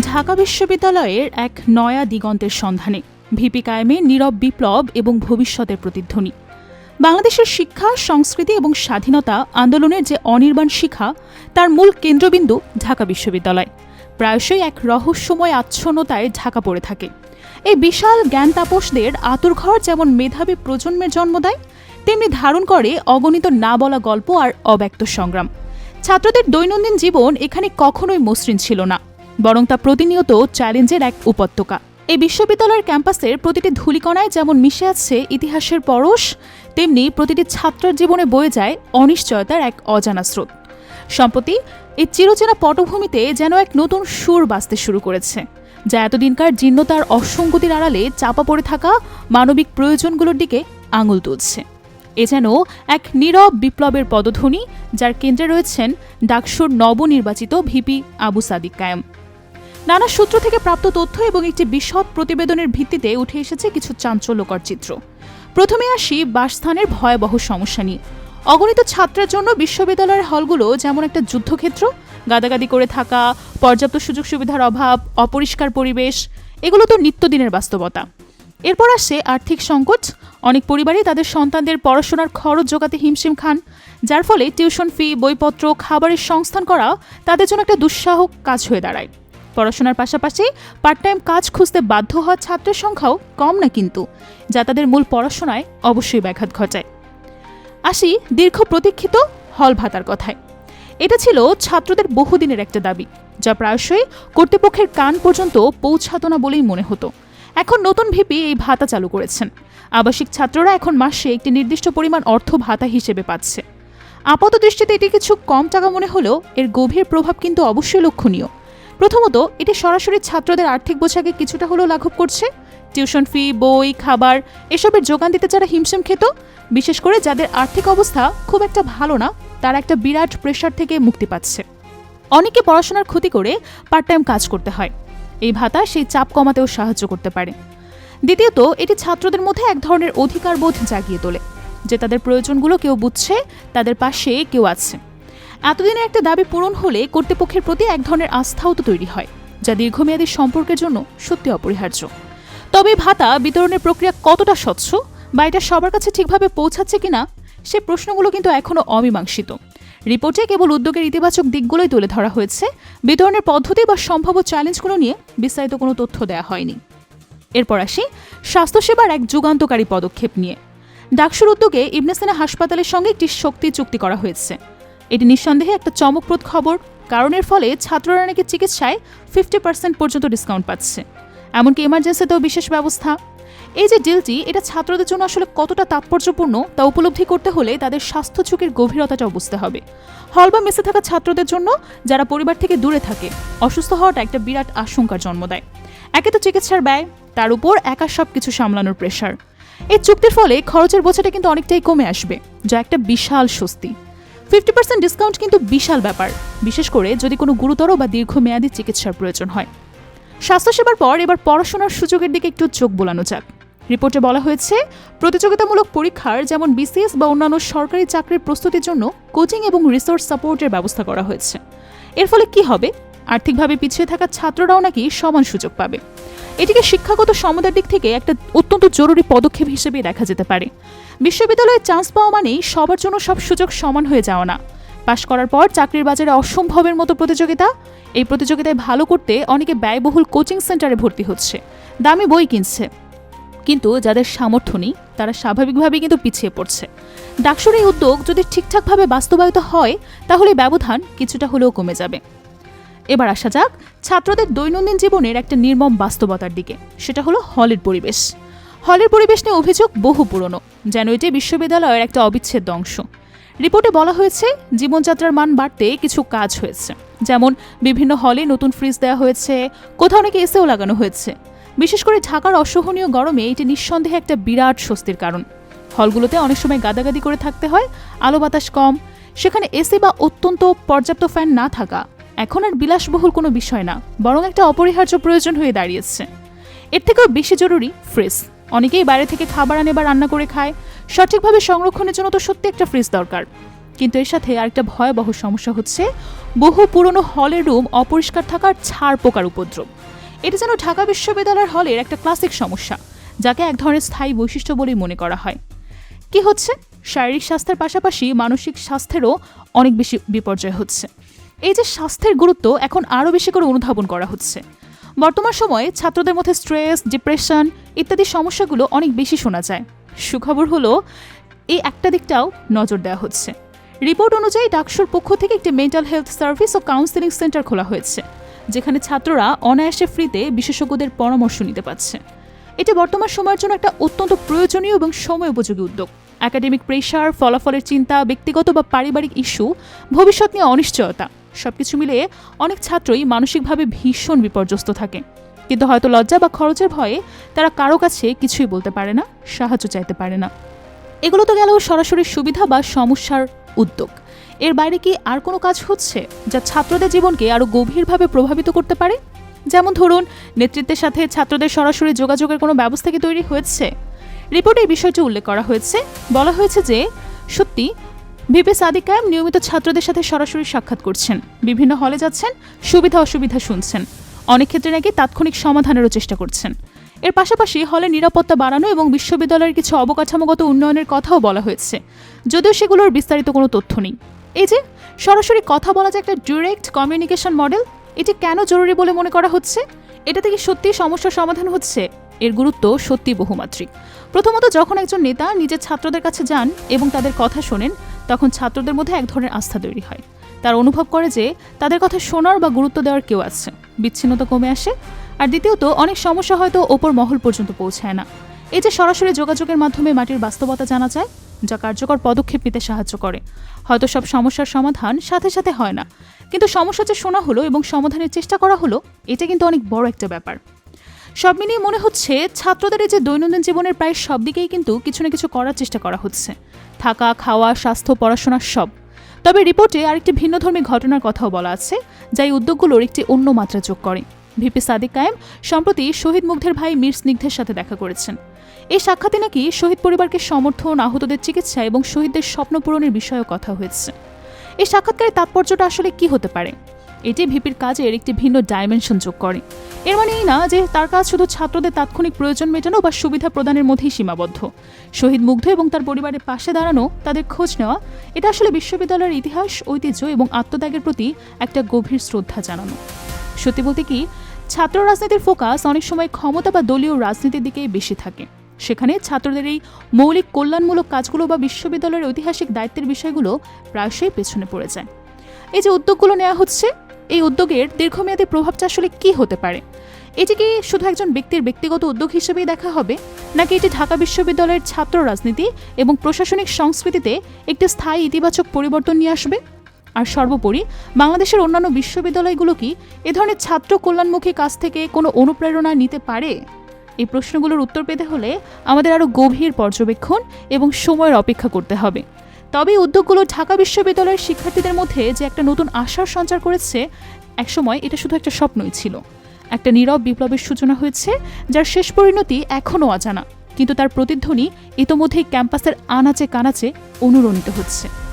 ঢাকা বিশ্ববিদ্যালয়ের এক নয়া দিগন্তের সন্ধানে। ভিপি কায়েমে নীরব বিপ্লব এবং ভবিষ্যতের প্রতিধ্বনি। বাংলাদেশের শিক্ষা, সংস্কৃতি এবং স্বাধীনতা আন্দোলনের যে অনির্বাণ শিখা, তার মূল কেন্দ্রবিন্দু ঢাকা বিশ্ববিদ্যালয়। প্রায়শই এক রহস্যময় আচ্ছন্নতায় ঢাকা পড়ে থাকে। এই বিশাল জ্ঞান তাপসদের আতুরঘর যেমন মেধাবী প্রজন্মের জন্ম দেয়, তেমনি ধারণ করে অগণিত না বলা গল্প আর অব্যক্ত সংগ্রাম। ছাত্রদের দৈনন্দিন জীবন এখানে কখনোই মসৃণ ছিল না। বরং তা প্রতিনিয়ত চ্যালেঞ্জের এক উপত্যকা। এই বিশ্ববিদ্যালয়ের ক্যাম্পাসের প্রতিটি ধূলিকণায় যেমন মিশে আছে ইতিহাসের পরশ, তেমনি প্রতিটি ছাত্রের জীবনে বয়ে যায় অনিশ্চয়তার এক অজানা স্রোত। সম্প্রতি এই চিরচেনা পটভূমিতে যেন এক নতুন সুর বাঁচতে শুরু করেছে, যা এতদিনকার জীর্ণতার অসঙ্গতির আড়ালে চাপা পড়ে থাকা মানবিক প্রয়োজনগুলোর দিকে আঙুল তুলছে। এ যেন এক নীরব বিপ্লবের পদধ্বনি, যার কেন্দ্রে রয়েছেন ডাকসুর নবনির্বাচিত ভিপি আবু সাদিক কায়েম। নানা সূত্র থেকে প্রাপ্ত তথ্য এবং একটি বিশদ প্রতিবেদনের ভিত্তিতে উঠে এসেছে কিছু চাঞ্চল্যকর চিত্র। প্রথমে আসি বাসস্থানের ভয়াবহ সমস্যা নিয়ে। অগণিত ছাত্রের জন্য বিশ্ববিদ্যালয়ের হলগুলো যেমন একটা যুদ্ধক্ষেত্র, গাদাগাদি করে থাকা, পর্যাপ্ত সুযোগ সুবিধার অভাব, অপরিষ্কার পরিবেশ, এগুলো তো নিত্যদিনের বাস্তবতা। এরপর আসে আর্থিক সংকট। অনেক পরিবারই তাদের সন্তানদের পড়াশোনার খরচ জোগাতে হিমশিম খান, যার ফলে টিউশন ফি, বইপত্র, খাবারের সংস্থান করা তাদের জন্য একটা দুঃসাহক কাজ হয়ে দাঁড়ায়। পড়াশোনার পাশাপাশি পার্ট টাইম কাজ খুঁজতে বাধ্য হওয়া ছাত্রের সংখ্যাও কম না কিন্তু, যা তাদের মূল পড়াশোনায় অবশ্যই ব্যাঘাত ঘটায়। আসি দীর্ঘ প্রতীক্ষিত হল ভাতার কথায়। এটা ছিল ছাত্রদের বহুদিনের একটা দাবি, যা প্রায়শই কর্তৃপক্ষের কান পর্যন্ত পৌঁছাত না বলেই মনে হতো। এখন নতুন ভিপি এই ভাতা চালু করেছেন। আবাসিক ছাত্ররা এখন মাসে একটি নির্দিষ্ট পরিমাণ অর্থ ভাতা হিসেবে পাচ্ছে। আপাত দৃষ্টিতে এটি কিছু কম টাকা মনে হলেও এর গভীর প্রভাব কিন্তু অবশ্যই লক্ষণীয়। প্রথমত, এটি সরাসরি ছাত্রদের আর্থিক বোঝাকে কিছুটা হলেও লাঘব করছে। টিউশন ফি, বই, খাবার, এসবের যোগান দিতে যারা হিমশিম খেত, বিশেষ করে যাদের আর্থিক অবস্থা খুব একটা ভালো না, তারা একটা বিরাট প্রেশার থেকে মুক্তি পাচ্ছে। অনেকে পড়াশোনার ক্ষতি করে পার্ট টাইম কাজ করতে হয়। এই ভাতা সেই চাপ কমাতেও সাহায্য করতে পারে। দ্বিতীয়ত, এটি ছাত্রদের মধ্যে এক ধরনের অধিকার বোধ জাগিয়ে তোলে, যে তাদের প্রয়োজনগুলো কেউ বুঝছে, তাদের পাশে কেউ আছে। এতদিনের একটা দাবি পূরণ হলে কর্তৃপক্ষের প্রতি এক ধরনের আস্থাও তো তৈরি হয়, যা দীর্ঘমেয়াদী সম্পর্কের জন্য সত্যি অপরিহার্য। তবে ভাতা বিতরণের প্রক্রিয়া কতটা স্বচ্ছ বা এটা সবার কাছে ঠিকভাবে পৌঁছাচ্ছে কিনা, সে প্রশ্নগুলো কিন্তু এখনও অমীমাংসিত। রিপোর্টে কেবল উদ্যোগের ইতিবাচক দিকগুলোই তুলে ধরা হয়েছে। বিতরণের পদ্ধতি বা সম্ভাব্য চ্যালেঞ্জগুলো নিয়ে বিস্তারিত কোনো তথ্য দেওয়া হয়নি। এরপর আসি স্বাস্থ্যসেবার এক যুগান্তকারী পদক্ষেপ নিয়ে। ডাকসুর উদ্যোগে ইবনেসেনা হাসপাতালের সঙ্গে একটি শক্তি চুক্তি করা হয়েছে। এটি নিঃসন্দেহে একটা চমকপ্রদ খবর, কারণের ফলে ছাত্ররা নাকি চিকিৎসায় ফিফটি পার্সেন্ট পর্যন্ত ডিসকাউন্ট পাচ্ছে। এমনকি এমার্জেন্সিতেও বিশেষ ব্যবস্থা। এই যে ডিলটি এটা ছাত্রদের জন্য আসলে কতটা তাৎপর্যপূর্ণ তা উপলব্ধি করতে হলে তাদের স্বাস্থ্য ঝুঁকির গভীরতাটাও বুঝতে হবে। হল বা মেসে থাকা ছাত্রদের জন্য যারা পরিবার থেকে দূরে থাকে, অসুস্থ হওয়াটা একটা বিরাট আশঙ্কার জন্ম দেয়। একে তো চিকিৎসার ব্যয়, তার উপর একা সব কিছু সামলানোর প্রেশার এই চুক্তির ফলে খরচের বোঝাটা কিন্তু অনেকটাই কমে আসবে, যা একটা বিশাল স্বস্তি। ফিফটি পার্সেন্ট ডিসকাউন্ট কিন্তু বিশাল ব্যাপার। বিশেষ করে যদি কোনো গুরুতর বা দীর্ঘমেয়াদী চিকিৎসার প্রয়োজন হয়। স্বাস্থ্যসেবার পর এবার পড়াশোনার সুযোগের দিকে একটু চোখ বোলানো যাক। রিপোর্টে বলা হয়েছে, প্রতিযোগিতামূলক পরীক্ষার যেমন বিসিএস বা অন্যান্য সরকারি চাকরির প্রস্তুতির জন্য কোচিং এবং রিসোর্স সাপোর্টের ব্যবস্থা করা হয়েছে। এর ফলে কি হবে? আর্থিকভাবে পিছিয়ে থাকা ছাত্ররাও নাকি সমান সুযোগ পাবে। এটিকে শিক্ষাগত সমতার দিক থেকে একটা অত্যন্ত জরুরি পদক্ষেপ হিসেবে দেখা যেতে পারে। বিশ্ববিদ্যালয়ে চান্স পাওয়া মানেই সবার জন্য সব সুযোগ সমান হয়ে যাওয়া না। পাশ করার পর চাকরির বাজারে অসম্ভবের মতো প্রতিযোগিতা। এই প্রতিযোগিতায় ভালো করতে অনেকে ব্যয়বহুল কোচিং সেন্টারে ভর্তি হচ্ছে। দামি বই কিনছে। কিন্তু যাদের সামর্থ্য নেই, তারা স্বাভাবিকভাবেই কিন্তু পিছিয়ে পড়ছে। ডাকসুর এই উদ্যোগ যদি ঠিকঠাকভাবে বাস্তবায়িত হয়, তাহলে ব্যবধান কিছুটা হলেও কমে যাবে। এবার আসা যাক ছাত্রদের দৈনন্দিন জীবনের একটা নির্মম বাস্তবতার দিকে। সেটা হলো হলের পরিবেশ। হলের পরিবেশ নিয়ে অভিযোগ বহু পুরনো, যেন এটি বিশ্ববিদ্যালয়ের একটা অবিচ্ছেদ্য অংশ। রিপোর্টে বলা হয়েছে, জীবনযাত্রার মান বাড়তে কিছু কাজ হয়েছে। যেমন, বিভিন্ন হলে নতুন ফ্রিজ দেওয়া হয়েছে, কোথাও নাকি এসেও লাগানো হয়েছে। বিশেষ করে ঢাকার অসহনীয় গরমে এটি নিঃসন্দেহে একটা বিরাট স্বস্তির কারণ। হলগুলোতে অনেক সময় গাদাগাদি করে থাকতে হয়, আলো বাতাস কম। সেখানে এসি বা অত্যন্ত পর্যাপ্ত ফ্যান না থাকা এখন আর বিলাসবহুল কোনো বিষয় না, বরং একটা অপরিহার্য প্রয়োজন হয়ে দাঁড়িয়েছে। এর থেকেও বেশি জরুরি ফ্রিজ। অনেকেই বাইরে থেকে খাবার আনে বা রান্না করে খায়। সঠিকভাবে সংরক্ষণের জন্য তো সত্যি একটা ফ্রিজ দরকার। কিন্তু এর সাথে আরেকটা ভয়াবহ সমস্যা হচ্ছে, বহু পুরনো হলের রুম অপরিষ্কার থাকার ছাড় পোকার উপদ্রব। এটা যেন ঢাকা বিশ্ববিদ্যালয়ের হলের একটা ক্লাসিক সমস্যা, যাকে এক ধরনের স্থায়ী বৈশিষ্ট্য বলেই মনে করা হয়। কি হচ্ছে? শারীরিক স্বাস্থ্যের পাশাপাশি মানসিক স্বাস্থ্যেরও অনেক বেশি বিপর্যয় হচ্ছে। এই যে স্বাস্থ্যের গুরুত্ব এখন আরও বেশি করে অনুধাবন করা হচ্ছে। বর্তমান সময়ে ছাত্রদের মধ্যে স্ট্রেস, ডিপ্রেশন ইত্যাদি সমস্যাগুলো অনেক বেশি শোনা যায়। সুখবর হলো, এই একটা দিকটাও নজর দেওয়া হচ্ছে। রিপোর্ট অনুযায়ী ডাকসুর পক্ষ থেকে একটি মেন্টাল হেলথ সার্ভিস ও কাউন্সেলিং সেন্টার খোলা হয়েছে, যেখানে ছাত্ররা অনায়াসে ফ্রিতে বিশেষজ্ঞদের পরামর্শ নিতে পারছে। এটি বর্তমান সময়ের জন্য একটা অত্যন্ত প্রয়োজনীয় এবং সময় উপযোগী উদ্যোগ। একাডেমিক প্রেশার ফলাফলের চিন্তা, ব্যক্তিগত বা পারিবারিক ইস্যু ভবিষ্যৎ নিয়ে অনিশ্চয়তা। সবকিছু মিলিয়ে অনেক ছাত্রই মানসিকভাবে ভীষণ বিপর্যস্ত থাকে। কিন্তু হয়তো লজ্জা বা খরচের ভয়ে তারা কারও কাছে কিছুই বলতে পারে না, সাহায্য চাইতে পারে না। এগুলো তো গেল সরাসরি সুবিধা বা সমস্যার উদ্যোগ। এর বাইরে কি আর কোনো কাজ হচ্ছে যা ছাত্রদের জীবনকে আরও গভীরভাবে প্রভাবিত করতে পারে? যেমন ধরুন, নেতৃত্বের সাথে ছাত্রদের সরাসরি যোগাযোগের কোনো ব্যবস্থা কি তৈরি হয়েছে? রিপোর্টে এই বিষয়টি উল্লেখ করা হয়েছে। বলা হয়েছে যে সত্যি ভিপি সাদিক কায়েম নিয়মিত ছাত্রদের সাথে সরাসরি সাক্ষাৎ করছেন। বিভিন্ন হলে যাচ্ছেন, সুবিধা অসুবিধা শুনছেন। অনেক ক্ষেত্রে নাকি তাৎক্ষণিক সমাধানেরও চেষ্টা করছেন। এর পাশাপাশি হলে নিরাপত্তা বাড়ানো এবং বিশ্ববিদ্যালয়ের কিছু অবকাঠামোগত উন্নয়নের কথাও বলা হয়েছে। যদিও সেগুলোর বিস্তারিত কোনো তথ্য নেই। এই যে, সরাসরি কথা বলা যে একটা ডিরেক্ট কমিউনিকেশন মডেল এটি কেন জরুরি বলে মনে করা হচ্ছে? এটা থেকে সত্যি সমস্যার সমাধান হচ্ছে? এর গুরুত্ব সত্যি বহুমাত্রিক। প্রথমত, যখন একজন নেতা নিজের ছাত্রদের কাছে যান এবং তাদের কথা শোনেন তখন ছাত্রদের মধ্যে এক ধরনের আস্থা তৈরি হয়। তার অনুভব করে যে তাদের কথা শোনার বা গুরুত্ব দেওয়ার কেউ আছে। বিচ্ছিন্নতা কমে আসে। আর দ্বিতীয়ত, অনেক সমস্যা হয়তো ওপর মহল পর্যন্ত পৌঁছায় না। এই যে সরাসরি যোগাযোগের মাধ্যমে মাটির বাস্তবতা জানা যায়, যা কার্যকর পদক্ষেপ নিতে সাহায্য করে। হয়তো সব সমস্যার সমাধান সাথে সাথে হয় না। কিন্তু সমস্যা যে শোনা হলো এবং সমাধানের চেষ্টা করা হলো, এটা কিন্তু অনেক বড় একটা ব্যাপার। সব মিলিয়ে মনে হচ্ছে ছাত্রদের এই যে দৈনন্দিন জীবনের প্রায় সব দিকেই কিন্তু কিছু না কিছু করার চেষ্টা করা হচ্ছে। থাকা, খাওয়া, স্বাস্থ্য, পড়াশোনা সব। তবে রিপোর্টে আরেকটি ভিন্নধর্মী ঘটনার কথাও বলা আছে, যা এই উদ্যোগগুলোর একটি অন্য মাত্রা যোগ করে। ভিপি সাদিক কায়েম সম্প্রতি শহীদ মুগ্ধের ভাই মীর স্নিগ্ধের সাথে দেখা করেছেন। এই সাক্ষাতে নাকি শহীদ পরিবারকে সমর্থন, আহতদের চিকিৎসা এবং শহীদদের স্বপ্ন পূরণের বিষয়েও কথা হয়েছে। এই সাক্ষাৎকারের তাৎপর্যটা আসলে কি হতে পারে? এটি ভিপির কাজের একটি ভিন্ন ডাইমেনশন যোগ করে। এর মানে এই না যে তার কাজ শুধু ছাত্রদের তাৎক্ষণিক প্রয়োজন মেটানো বা সুবিধা প্রদানের মধ্যেই সীমাবদ্ধ। শহীদ মুগ্ধ এবং তার পরিবারের পাশে দাঁড়ানো, তাদের খোঁজ নেওয়া, এটা আসলে বিশ্ববিদ্যালয়ের ইতিহাস, ঐতিহ্য এবং আত্মত্যাগের প্রতি একটা গভীর শ্রদ্ধা জানানো। সত্যি বলতে কি, ছাত্র রাজনীতির ফোকাস অনেক সময় ক্ষমতা বা দলীয় রাজনীতির দিকেই বেশি থাকে। সেখানে ছাত্রদের এই মৌলিক কল্যাণমূলক কাজগুলো বা বিশ্ববিদ্যালয়ের ঐতিহাসিক দায়িত্বের বিষয়গুলো প্রায়শই পেছনে পড়ে যায়। এই যে উদ্যোগগুলো নেওয়া হচ্ছে, এই উদ্যোগের দীর্ঘমেয়াদী প্রভাবটা আসলে কি হতে পারে? এটি কি শুধু একজন ব্যক্তির ব্যক্তিগত উদ্যোগ হিসেবেই দেখা হবে, নাকি এটি ঢাকা বিশ্ববিদ্যালয়ের ছাত্র রাজনীতি এবং প্রশাসনিক সংস্কৃতিতে একটি স্থায়ী ইতিবাচক পরিবর্তন নিয়ে আসবে? আর সর্বোপরি, বাংলাদেশের অন্যান্য বিশ্ববিদ্যালয়গুলো কি এ ধরনের ছাত্র কল্যাণমুখী কাজ থেকে কোনো অনুপ্রেরণা নিতে পারে? এই প্রশ্নগুলোর উত্তর পেতে হলে আমাদের আরও গভীর পর্যবেক্ষণ এবং সময়ের অপেক্ষা করতে হবে। তবে উদ্যোগগুলো ঢাকা বিশ্ববিদ্যালয়ের শিক্ষার্থীদের মধ্যে যে একটা নতুন আশার সঞ্চার করেছে, একসময় এটা শুধু একটা স্বপ্নই ছিল। একটা নীরব বিপ্লবের সূচনা হয়েছে, যার শেষ পরিণতি এখনও অজানা, কিন্তু তার প্রতিধ্বনি ইতোমধ্যেই ক্যাম্পাসের আনাচে কানাচে অনুরণিত হচ্ছে।